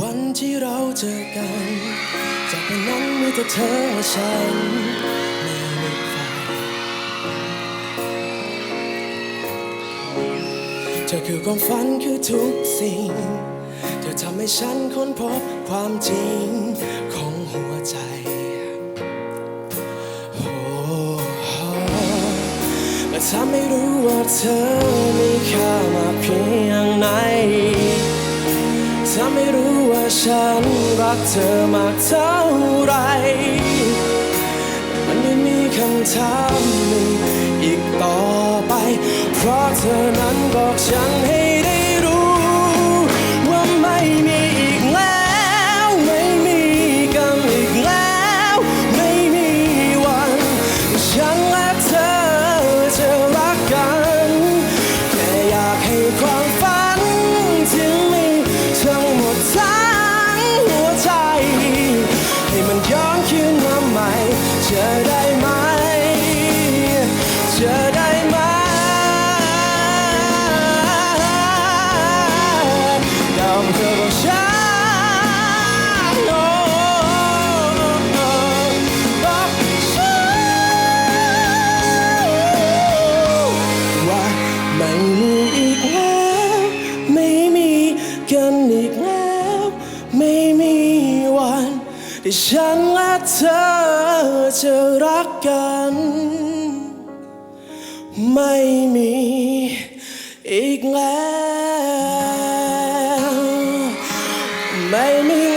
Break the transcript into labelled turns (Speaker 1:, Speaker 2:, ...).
Speaker 1: วันที่เราเจอกัน จากวันนั้นมีแต่เธอและฉันไม่มีใครเธอคือความฝันคือทุกสิ่ง เธอทำให้ฉันค้นพบความจริงของหัวใจโอ้โหและถ้าไม่รู้ว่าเธอมีค่ามาเพียงไหน ฉันรักเธอมากเท่าไร มันไม่มีคำถามหนึ่งอีกต่อไป เพราะเธอนั้นบอกฉัน ไม่มีวันที่ฉันและเธอจะรักกัน ไม่มีอีกแล้ว ไม่มี